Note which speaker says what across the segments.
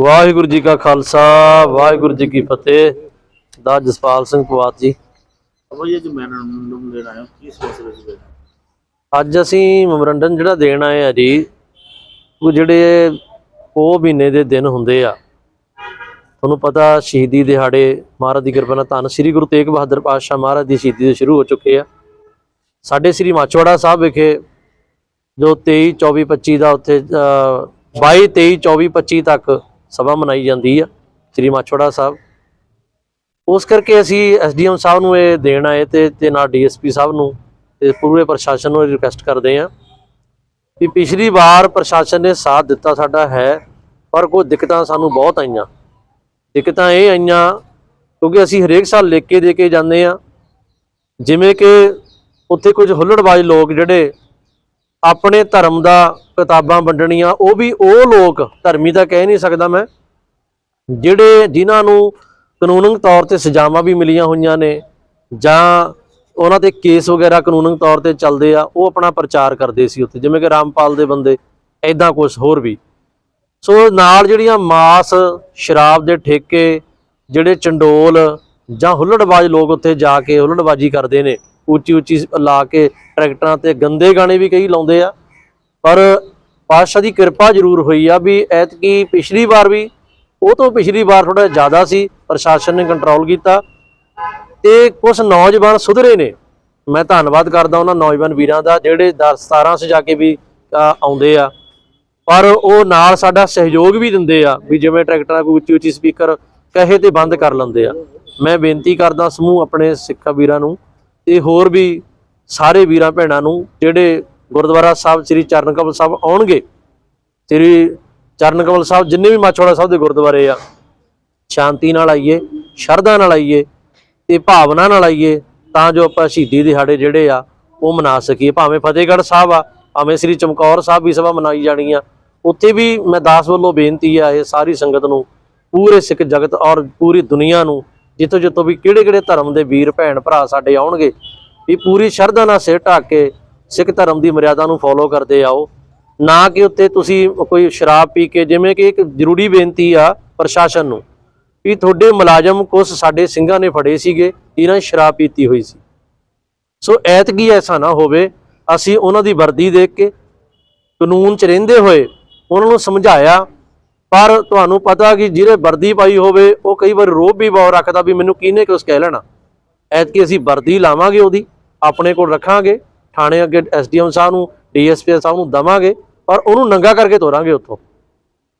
Speaker 1: ਵਾਹਿਗੁਰੂ ਜੀ ਕਾ ਖਾਲਸਾ ਵਾਹਿਗੁਰੂ ਜੀ ਕੀ ਫਤਿਹ। ਦਾ ਜਸਪਾਲ ਸਿੰਘ ਪਵਾਤ ਜੀ।
Speaker 2: ਅਬਾ ਜੋ ਮੈਮੋਰੰਡਮ ਲੈਣ ਆਇਆ ਕੀ ਸਿਲਸਿਲੇ ਵਿੱਚ
Speaker 1: ਅੱਜ ਅਸੀਂ ਮੈਮੋਰੰਡਮ ਜਿਹੜਾ ਦੇਣ ਆਏ ਆ ਜੀ ਉਹ ਜਿਹੜੇ ਉਹ ਮਹੀਨੇ ਦੇ ਦਿਨ ਹੁੰਦੇ ਆ। ਤੁਹਾਨੂੰ ਪਤਾ ਸ਼ਹੀਦੀ ਦਿਹਾੜੇ ਮਹਾਰਾਜ ਦੀ ਕਿਰਪਾ ਨਾਲ ਧੰਨ ਸ੍ਰੀ ਗੁਰੂ ਤੇਗ ਬਹਾਦਰ ਪਾਤਸ਼ਾਹ ਮਹਾਰਾਜ ਦੀ ਸ਼ਹੀਦੀ ਦੇ ਸ਼ੁਰੂ ਹੋ ਚੁੱਕੇ ਆ। ਸਾਡੇ ਸ੍ਰੀ ਮਾਚੋੜਾ ਸਾਹਿਬ ਵਿਖੇ ਜੋ 23 24 25 ਦਾ ਉੱਥੇ ਅ, 22 23 24 25 ਤੱਕ ਸਭਾ ਮਨਾਈ ਜਾਂਦੀ ਆ, ਸ੍ਰੀ ਮਾਚੋੜਾ ਸਾਹਿਬ। ਉਸ ਕਰਕੇ ਅਸੀਂ ਐਸਡੀਐਮ ਸਾਹਿਬ ਨੂੰ ਇਹ ਦੇਣ ਆਏ ਤੇ ਤੇ ਨਾਲ ਡੀਐਸਪੀ ਸਾਹਿਬ ਨੂੰ ਤੇ ਪੂਰੇ ਪ੍ਰਸ਼ਾਸਨ ਨੂੰ ਰਿਕੁਐਸਟ ਕਰਦੇ ਆ ਕਿ ਪਿਛਲੀ ਵਾਰ ਪ੍ਰਸ਼ਾਸਨ ਨੇ ਸਾਥ ਦਿੱਤਾ ਸਾਡਾ ਹੈ, ਪਰ ਕੋਈ ਦਿੱਕਤਾਂ ਸਾਨੂੰ ਬਹੁਤ ਆਈਆਂ। ਦਿੱਕਤਾਂ ਇਹ ਆਈਆਂ ਕਿਉਂਕਿ ਅਸੀਂ ਹਰੇਕ ਸਾਲ ਲਿਖ ਕੇ ਦੇ ਕੇ ਜਾਂਦੇ ਆ ਜਿਵੇਂ ਕਿ ਉੱਥੇ ਕੁਝ ਹੁੱਲੜਬਾਜ਼ ਲੋਕ ਜਿਹੜੇ ਆਪਣੇ ਧਰਮ ਦਾ ਕਿਤਾਬਾਂ ਵੰਡਣੀਆਂ, ਉਹ ਵੀ ਉਹ ਲੋਕ ਧਰਮੀ ਤਾਂ ਕਹਿ ਨਹੀਂ ਸਕਦਾ ਮੈਂ। ਜਿਹੜੇ ਜਿਨ੍ਹਾਂ ਨੂੰ ਕਾਨੂੰਨਿਕ ਤੌਰ ਤੇ ਸਜ਼ਾਵਾਂ ਵੀ ਮਿਲੀਆਂ ਹੋਈਆਂ ਨੇ, ਜਾਂ ਉਹਨਾਂ ਤੇ ਕੇਸ ਵਗੈਰਾ ਕਾਨੂੰਨਿਕ ਤੌਰ ਤੇ ਚੱਲਦੇ ਆ, ਉਹ ਆਪਣਾ ਪ੍ਰਚਾਰ ਕਰਦੇ ਸੀ ਉੱਥੇ, ਜਿਵੇਂ ਕਿ ਰਾਮਪਾਲ ਦੇ ਬੰਦੇ ਐਦਾਂ ਕੁਝ ਹੋਰ ਵੀ। ਸੋ ਨਾਲ ਜਿਹੜੀਆਂ ਮਾਸ, ਸ਼ਰਾਬ ਦੇ ਠੇਕੇ, ਜਿਹੜੇ ਚੰਡੋਲ ਜਾਂ ਹੁੱਲੜਬਾਜ਼ ਲੋਕ ਉੱਥੇ ਜਾ ਕੇ ਹੁੱਲੜਬਾਜੀ ਕਰਦੇ ਨੇ ਉੱਚੀ ਉੱਚੀ ਲਾ ਕੇ ਟਰੈਕਟਰਾਂ ਤੇ ਗੰਦੇ ਗਾਣੇ ਵੀ ਕਈ ਲਾਉਂਦੇ ਆ। ਪਰ ਪਾਤਸ਼ਾਹ ਦੀ ਕਿਰਪਾ ਜ਼ਰੂਰ ਹੋਈ ਆ ਵੀ ਐਤਕੀ ਪਿਛਲੀ ਵਾਰ ਵੀ, ਉਹ ਤੋਂ ਪਿਛਲੀ ਵਾਰ ਥੋੜਾ ਜ਼ਿਆਦਾ ਸੀ, ਪ੍ਰਸ਼ਾਸਨ ਨੇ ਕੰਟਰੋਲ ਕੀਤਾ ਤੇ ਕੁਝ ਨੌਜਵਾਨ ਸੁਧਰੇ ਨੇ। ਮੈਂ ਧੰਨਵਾਦ ਕਰਦਾ ਉਹਨਾਂ ਨੌਜਵਾਨ ਵੀਰਾਂ ਦਾ ਜਿਹੜੇ 10 17 ਸੇ ਜਾ ਕੇ ਵੀ ਆਉਂਦੇ ਆ। ਪਰ ਉਹ ਨਾਲ ਸਾਡਾ ਸਹਿਯੋਗ ਵੀ ਦਿੰਦੇ ਆ ਵੀ ਜਿਵੇਂ ਟਰੈਕਟਰਾਂ ਕੋਈ ਉੱਚੀ ਉੱਚੀ ਸਪੀਕਰ ਕਹੇ ਤੇ ਬੰਦ ਕਰ ਲੈਂਦੇ ਆ। ਮੈਂ ਬੇਨਤੀ ਕਰਦਾ ਸਮੂਹ ਆਪਣੇ ਸਿੱਖਾ ਵੀਰਾਂ ਨੂੰ ਤੇ ਹੋਰ ਵੀ ਸਾਰੇ ਵੀਰਾਂ ਭੈਣਾਂ ਨੂੰ, ਜਿਹੜੇ ਗੁਰਦੁਆਰਾ ਸਾਹਿਬ ਸ੍ਰੀ ਚਰਨ ਕਮਲ ਸਾਹਿਬ ਆਉਣਗੇ, ਸ੍ਰੀ ਚਰਨ ਕਮਲ ਸਾਹਿਬ ਜਿੰਨੇ ਵੀ ਮਾਛੋੜਾ ਸਾਹਿਬ ਦੇ ਗੁਰਦੁਆਰੇ ਆ, ਸ਼ਾਂਤੀ ਨਾਲ ਆਈਏ, ਸ਼ਰਧਾ ਨਾਲ ਆਈਏ ਤੇ ਭਾਵਨਾ ਨਾਲ ਆਈਏ, ਤਾਂ ਜੋ ਆਪਾਂ ਸ਼ਹੀਦੀ ਦਿਹਾੜੇ ਜਿਹੜੇ ਆ, ਉਹ ਮਨਾ ਸਕੀਏ। ਭਾਵੇਂ ਫਤਿਹਗੜ੍ਹ ਸਾਹਿਬ ਆ, ਭਾਵੇਂ ਸ੍ਰੀ ਚਮਕੌਰ ਸਾਹਿਬ ਵੀ ਸਭਾ ਮਨਾਈ ਜਾਣੀ ਆ, ਉੱਥੇ ਵੀ ਮੈਂ ਦਾਸ ਵੱਲੋਂ ਬੇਨਤੀ ਆ ਇਹ ਸਾਰੀ ਸੰਗਤ ਨੂੰ, ਪੂਰੇ ਸਿੱਖ ਜਗਤ ਔਰ ਪੂਰੀ ਦੁਨੀਆ ਨੂੰ ਜਿੱਥੋਂ ਜਿੱਥੋਂ ਵੀ ਕਿਹੜੇ ਕਿਹੜੇ ਧਰਮ ਦੇ ਵੀਰ ਭੈਣ ਭਰਾ ਸਾਡੇ ਆਉਣਗੇ, ਵੀ ਪੂਰੀ ਸ਼ਰਧਾ ਨਾਲ ਸਿਰ ਢੱਕ ਕੇ ਸਿੱਖ ਧਰਮ ਦੀ ਮਰਿਆਦਾ ਨੂੰ ਫੋਲੋ ਕਰਦੇ ਆਓ। ਨਾ ਕਿ ਉੱਤੇ ਤੁਸੀਂ ਕੋਈ ਸ਼ਰਾਬ ਪੀ ਕੇ, ਜਿਵੇਂ ਕਿ ਇੱਕ ਜ਼ਰੂਰੀ ਬੇਨਤੀ ਆ ਪ੍ਰਸ਼ਾਸਨ ਨੂੰ, ਵੀ ਤੁਹਾਡੇ ਮੁਲਾਜ਼ਮ ਕੁਝ ਸਾਡੇ ਸਿੰਘਾਂ ਨੇ ਫੜੇ ਸੀਗੇ ਜਿਨ੍ਹਾਂ ਸ਼ਰਾਬ ਪੀਤੀ ਹੋਈ ਸੀ। ਸੋ ਐਤਕੀ ਐਸਾ ਨਾ ਹੋਵੇ, ਅਸੀਂ ਉਹਨਾਂ ਦੀ ਵਰਦੀ ਦੇਖ ਕੇ ਕਾਨੂੰਨ 'ਚ ਰਹਿੰਦੇ ਹੋਏ ਉਹਨਾਂ ਨੂੰ ਸਮਝਾਇਆ ਪਰ ਤੁਹਾਨੂੰ ਪਤਾ ਕਿ ਜਿਹਨੇ ਵਰਦੀ ਪਾਈ ਹੋਵੇ, ਉਹ ਕਈ ਵਾਰ ਰੋਬ ਵੀ ਬਹੁਤ ਰੱਖਦਾ ਵੀ ਮੈਨੂੰ ਕਿਹਨੇ ਕੁਛ ਕਹਿ ਲੈਣਾ। ਐਤਕੀ ਅਸੀਂ ਵਰਦੀ ਲਾਵਾਂਗੇ ਉਹਦੀ, ਆਪਣੇ ਕੋਲ ਰੱਖਾਂਗੇ, ਥਾਣੇ ਅੱਗੇ ਐਸਡੀਐਮ ਸਾਹਿਬ ਨੂੰ, ਡੀਐਸਪੀ ਸਾਹਿਬ ਨੂੰ ਦਵਾਂਗੇ, ਪਰ ਉਹਨੂੰ ਨੰਗਾ ਕਰਕੇ ਤੋਰਾਂਗੇ ਉੱਥੋਂ।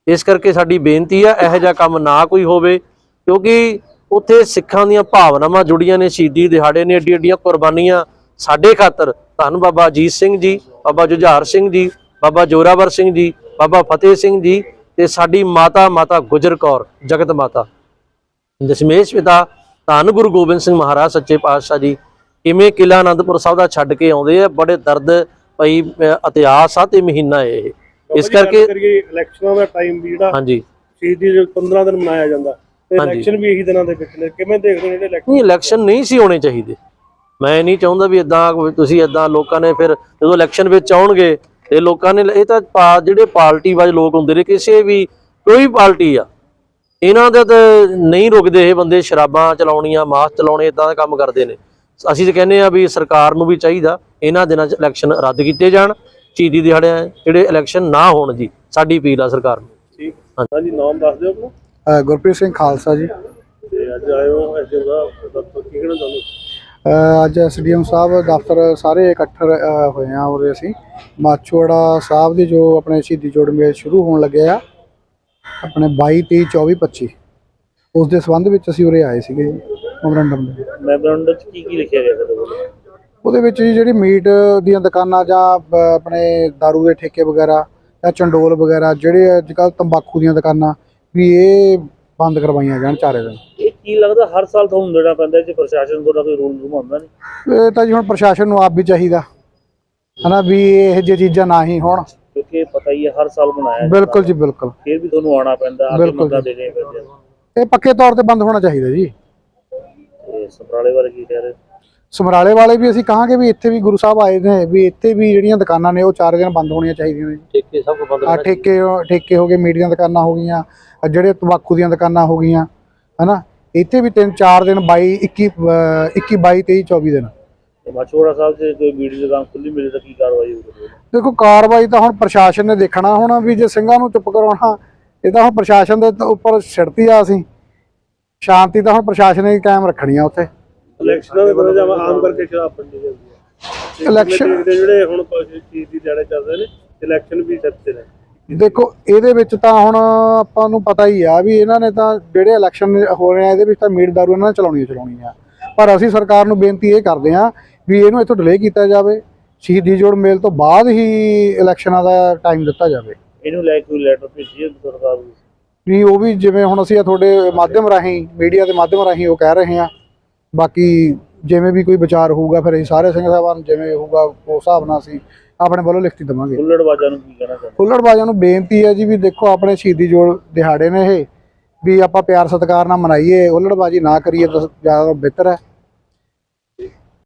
Speaker 1: ਇਸ ਕਰਕੇ ਸਾਡੀ ਬੇਨਤੀ ਆ, ਇਹੋ ਜਿਹਾ ਕੰਮ ਨਾ ਕੋਈ ਹੋਵੇ, ਕਿਉਂਕਿ ਉੱਥੇ ਸਿੱਖਾਂ ਦੀਆਂ ਭਾਵਨਾਵਾਂ ਜੁੜੀਆਂ ਨੇ, ਸ਼ਹੀਦੀ ਦਿਹਾੜੇ ਨੇ ਏਡੀ ਏਡੀਆਂ ਕੁਰਬਾਨੀਆਂ ਸਾਡੇ ਖਾਤਰ। ਧੰਨ ਬਾਬਾ ਅਜੀਤ ਸਿੰਘ ਜੀ, ਬਾਬਾ ਜੁਝਾਰ ਸਿੰਘ ਜੀ, ਬਾਬਾ ਜੋਰਾਵਰ ਸਿੰਘ ਜੀ, ਬਾਬਾ ਫਤਿਹ ਸਿੰਘ ਜੀ ਤੇ ਸਾਡੀ ਮਾਤਾ ਮਾਤਾ ਗੁਜਰ ਕੌਰ ਜਗਤ ਮਾਤਾ। ਦਸ਼ਮੇਸ਼ ਪਿਤਾ ਧੰਨ ਗੁਰੂ ਗੋਬਿੰਦ ਸਿੰਘ ਮਹਾਰਾਜ ਸੱਚੇ ਪਾਤਸ਼ਾਹ ਜੀ। ਕਿਵੇਂ ਕਿਲਾ ਆਨੰਦਪੁਰ ਸਾਹਿਬ ਦਾ ਛੱਡ ਕੇ ਆਉਂਦੇ ਆ ਬੜੇ ਦਰਦ ਭਈ ਇਤਿਹਾਸ ਆ ਤੇ ਮਹੀਨਾ ਇਹ। ਇਸ ਕਰਕੇ
Speaker 3: ਇਲੈਕਸ਼ਨਾਂ ਦਾ ਟਾਈਮ ਵੀ ਜਿਹੜਾ
Speaker 1: ਹਾਂਜੀ।
Speaker 3: ਸ਼ਹੀਦੀ ਦੇ 15 ਦਿਨ ਮਨਾਇਆ ਜਾਂਦਾ। ਤੇ। ਇਲੈਕਸ਼ਨ ਵੀ ਇਹੀ ਦਿਨਾਂ ਦੇ ਵਿੱਚ ਨੇ ਕਿਵੇਂ ਦੇਖਦੇ ਹੋ ਜਿਹੜੇ ਇਲੈਕਸ਼ਨ
Speaker 1: ਨਹੀਂ ਇਲੈਕਸ਼ਨ ਨਹੀਂ ਸੀ ਹੋਣੇ ਚਾਹੀਦੇ। ਮੈਂ ਨਹੀਂ ਚਾਹੁੰਦਾ ਵੀ ਇਦਾਂ ਤੁਸੀਂ ਇਦਾਂ ਲੋਕਾਂ ਨੇ ਫਿਰ ਜਦੋਂ ਇਲੈਕਸ਼ਨ ਵਿੱਚ ਆਉਣਗੇ ਤੇ ਲੋਕਾਂ ਨੇ ਇਹ ਤਾਂ ਜਿਹੜੇ ਪਾਰਟੀ ਵਾਜ ਲੋਕ ਹੁੰਦੇ ਨੇ ਕਿਸੇ ਵੀ ਕੋਈ ਪਾਰਟੀ ਆ ਇਹਨਾਂ ਦਾ ਤਾਂ ਨਹੀਂ ਰੁਕਦੇ ਇਹ ਬੰਦੇ ਸ਼ਰਾਬਾਂ ਚਲਾਉਣੀਆਂ ਮਾਸ ਚਲਾਉਣੇ ਇਦਾਂ ਦਾ ਕੰਮ ਕਰਦੇ ਨੇ। ਅਸੀਂ ਤਾਂ ਕਹਿੰਦੇ ਆ ਵੀ ਸਰਕਾਰ ਨੂੰ ਵੀ ਚਾਹੀਦਾ ਇਹਨਾਂ ਦਿਨਾਂ 'ਚ ਇਲੈਕਸ਼ਨ ਰੱਦ ਕੀਤੇ ਜਾਣ ਸ਼ਹੀਦੀ ਦਿਹਾੜੇ ਜਿਹੜੇ ਇਲੈਕਸ਼ਨ ਨਾ ਹੋਣ ਜੀ ਸਾਡੀ ਅਪੀਲ ਆ ਸਰਕਾਰ ਨੂੰ।
Speaker 3: ਠੀਕ। ਹਾਂਜੀ। ਨਾਮ ਦੱਸ ਦਿਓ ਆਪਣਾ।
Speaker 4: ਗੁਰਪ੍ਰੀਤ ਸਿੰਘ ਖਾਲਸਾ ਜੀ।
Speaker 3: ਤੇ ਅੱਜ ਹੋ ਇਸ ਜਗ੍ਹਾ ਕੀ ਕਹਿਣਾ
Speaker 4: ਅ, ਅੱਜ ਐਸਡੀਐਮ ਸਾਹਿਬ ਦਫ਼ਤਰ ਸਾਰੇ ਇਕੱਠੇ ਹੋਏ ਆ ਉਰੇ ਅਸੀਂ। ਮਾਛੋੜਾ ਸਾਹਿਬ ਦੇ ਜੋ ਆਪਣੇ ਸ਼ਹੀਦੀ ਜੋੜ ਮੇਲ ਸ਼ੁਰੂ ਹੋਣ ਲੱਗੇ ਆ ਆਪਣੇ 22 23 24 25 ਉਸ ਦੇ ਸੰਬੰਧ ਵਿੱਚ ਅਸੀਂ ਉਰੇ ਆਏ ਸੀਗੇ ਮੈਮੋਰੰਡਮ ਦੇ
Speaker 2: ਮੈਮੋਰੰਡਮ ਚ ਕੀ ਕੀ ਲਿਖਿਆ ਗਿਆ ਤੁਹਾਡੇ ਕੋਲ?
Speaker 4: ਉਹਦੇ ਵਿੱਚ ਜੀ ਜਿਹੜੀ ਮੀਟ ਦੀਆਂ ਦੁਕਾਨਾਂ ਜਾਂ ਆਪਣੇ दारू ਦੇ ਠੇਕੇ ਵਗੈਰਾ ਜਾਂ ਚੰਡੋਲ ਵਗੈਰਾ ਜਿਹੜੇ ਅੱਜ ਕੱਲ ਤੰਬਾਕੂ ਦੀਆਂ ਦੁਕਾਨਾਂ ਵੀ ਇਹ ਬੰਦ ਕਰਵਾਈਆਂ ਜਾਣ ਚਾਰੇ ਦਿਨ।
Speaker 2: ਕੀ ਲੱਗਦਾ ਹਰ ਸਾਲ ਤੁਹਾਨੂੰ ਦੇਣਾ ਪੈਂਦਾ ਜੇ ਪ੍ਰਸ਼ਾਸਨ ਤੁਹਾਡਾ ਕੋਈ ਰੂਲ ਰੁਮਾਉਂਦਾ ਨਹੀਂ?
Speaker 4: ਇਹ ਤਾਂ ਜੀ ਹੁਣ ਪ੍ਰਸ਼ਾਸਨ ਨੂੰ ਆਪ ਵੀ ਚਾਹੀਦਾ। ਹਨਾ ਵੀ ਇਹ ਜਿਹੀ ਚੀਜ਼ਾਂ ਨਾ ਹੀ ਹੋਣ।
Speaker 2: ਕਿਉਂਕਿ ਇਹ ਪਤਾ ਹੀ ਹੈ ਹਰ ਸਾਲ ਬਣਾਇਆ ਜਾਂਦਾ।
Speaker 4: ਬਿਲਕੁਲ ਜੀ ਬਿਲਕੁਲ।
Speaker 2: ਫਿਰ ਵੀ ਤੁਹਾਨੂੰ ਆਉਣਾ ਪੈਂਦਾ ਆ ਕੇ
Speaker 4: ਬਿਲਕੁਲ।
Speaker 2: ਦੇਣੇ ਪੈਂਦੇ ਆ।
Speaker 4: ਇਹ ਪੱਕੇ ਤੌਰ ਤੇ ਬੰਦ ਹੋਣਾ ਚਾਹੀਦਾ ਜੀ।
Speaker 2: ਤੇ ਸਮਰਾਲੇ ਬਾਰੇ ਕੀ ਕਹਿ ਰਹੇ?
Speaker 4: ਸਮਰਾਲੇ ਵਾਲੇ ਵੀ ਅਸੀਂ ਕਹਾਂਗੇ ਵੀ ਇੱਥੇ ਵੀ ਗੁਰੂ ਸਾਹਿਬ ਆਏ ਨੇ ਵੀ ਇੱਥੇ ਵੀ ਜਿਹੜੀਆਂ ਦੁਕਾਨਾਂ ਨੇ ਉਹ ਚਾਰ ਦਿਨ ਬੰਦ ਹੋਣੀਆਂ ਚਾਹੀਦੀਆਂ ਨੇ ਜੀ।
Speaker 1: ਠੇਕੇ ਸਭ ਕੁਝ ਬੰਦ
Speaker 4: ਆ ਠੇਕੇ ਠੇਕੇ ਹੋ ਗਏ ਮੀਟ ਦੀਆਂ ਦੁਕਾਨਾਂ ਹੋ ਗਈਆਂ ਆਹ ਜਿਹੜੇ ਤੰਬਾਕੂ ਦੀਆਂ ਦੁਕਾਨਾਂ ਹੋ ਗਈਆਂ ਹਨਾ? ਇੱਥੇ ਵੀ ਤਿੰਨ ਚਾਰ ਦਿਨ 22 21 ਅਹ 21 22 23 24 ਦਿਨ।
Speaker 2: ਮਾਛੋੜਾ ਸਾਹਿਬ ਤੇ ਕੋਈ ਮੀਡੀਆ ਦੁਕਾਨ ਖੁੱਲੀ ਮਿਲੇ ਤਾਂ ਕੀ ਕਾਰਵਾਈ ਹੋਊਗੀ?
Speaker 4: ਦੇਖੋ ਕਾਰਵਾਈ ਤਾਂ ਹੁਣ ਪ੍ਰਸ਼ਾਸਨ ਨੇ ਦੇਖਣਾ ਹੁਣ ਵੀ ਜੇ ਸਿੰਘਾਂ ਨੂੰ ਚੁੱਪ ਕਰਾਉਣਾ ਇਹ ਤਾਂ ਹੁਣ ਪ੍ਰਸ਼ਾਸਨ ਦੇ ਉੱਪਰ ਛਿੜਤੀ ਆ ਅਸੀਂ। ਸ਼ਾਂਤੀ ਤਾਂ ਹੁਣ ਪ੍ਰਸ਼ਾਸਨ ਨੇ ਕਾਇਮ ਰੱਖਣੀ ਆ ਉੱਥੇ।
Speaker 3: ਇਲੈਕਸ਼ਨਾਂ ਦੇ ਬਾਰੇ ਜਾਂ ਆਮ ਕਰਕੇ ਸ਼ਰਾਬ ਪੰਡੀ ਜਾਂਦੀ ਹੈ ਇਲੈਕਸ਼ਨ ਜਿਹੜੇ ਹੁਣ ਚੀਜ਼ ਦੀ ਦਿਹਾੜੇ ਚੱਲਦੇ ਨੇ ਇਲੈਕਸ਼ਨ ਵੀ ਸੱਤੇ ਨੇ।
Speaker 4: ਦੇਖੋ ਇਹਦੇ ਵਿੱਚ ਤਾਂ ਹੁਣ ਆਪਾਂ ਨੂੰ ਪਤਾ ਹੀ ਆ ਵੀ ਇਹਨਾਂ ਨੇ ਤਾਂ ਜਿਹੜੇ ਇਲੈਕਸ਼ਨ ਹੋ ਰਹੇ ਆ ਇਹਦੇ ਵਿੱਚ ਤਾਂ ਮੀਟ ਦਾਰੂ ਇਹਨਾਂ ਨੇ ਚਲਾਉਣੀ ਹੀ ਚਲਾਉਣੀ ਆ। ਪਰ ਅਸੀਂ ਸਰਕਾਰ ਨੂੰ ਬੇਨਤੀ ਇਹ ਕਰਦੇ ਆ ਵੀ ਇਹਨੂੰ ਇੱਥੋਂ ਡਿਲੇ ਕੀਤਾ ਜਾਵੇ ਸ਼ਹੀਦੀ ਜੋੜ ਮੇਲ ਤੋਂ ਬਾਅਦ ਹੀ ਇਲੈਕਸ਼ਨਾਂ ਦਾ ਟਾਈਮ ਦਿੱਤਾ ਜਾਵੇ।
Speaker 2: ਇਹਨੂੰ ਲੈ ਕੇ ਲੈਟਰ ਭੇਜੀ ਸਰਕਾਰ ਨੂੰ
Speaker 4: ਵੀ ਉਹ ਵੀ ਜਿਵੇਂ ਹੁਣ ਅਸੀਂ ਆ ਤੁਹਾਡੇ ਮਾਧਿਅਮ ਰਾਹੀਂ ਮੀਡੀਆ ਦੇ ਮਾਧਿਅਮ ਰਾਹੀਂ ਉਹ ਕਹਿ ਰਹੇ ਆ ਬਾਕੀ ਜਿਵੇਂ ਵੀ ਕੋਈ ਵਿਚਾਰ ਹੋਊਗਾ ਫਿਰ ਅਸੀਂ ਸਾਰੇ ਸਿੰਘ ਸਾਹਿਬਾਨ ਜਿਵੇਂ ਹੋਊਗਾ ਉਸ ਹਿਸਾਬ ਨਾਲ ਅਸੀਂ ਆਪਣੇ ਵੱਲੋਂ ਲਿਖਤੀ ਦੇਵਾਂਗੇ।
Speaker 2: ਹੁੱਲੜਬਾਜ਼ਾਂ ਨੂੰ ਕੀ ਕਹਿਣਾ ਚਾਹੁੰਦੇ?
Speaker 4: ਹੁੱਲੜਬਾਜ਼ਾਂ ਨੂੰ ਬੇਨਤੀ ਹੈ ਜੀ ਵੀ ਦੇਖੋ ਆਪਣੇ ਸ਼ਹੀਦੀ ਜੋੜ ਦਿਹਾੜੇ ਨੇ ਇਹ ਵੀ ਆਪਾਂ ਪਿਆਰ ਸਤਿਕਾਰ ਨਾਲ ਮਨਾਈਏ ਹੁੱਲੜਬਾਜੀ ਨਾ ਕਰੀਏ ਤਾਂ ਜ਼ਿਆਦਾ ਬਿਹਤਰ ਹੈ।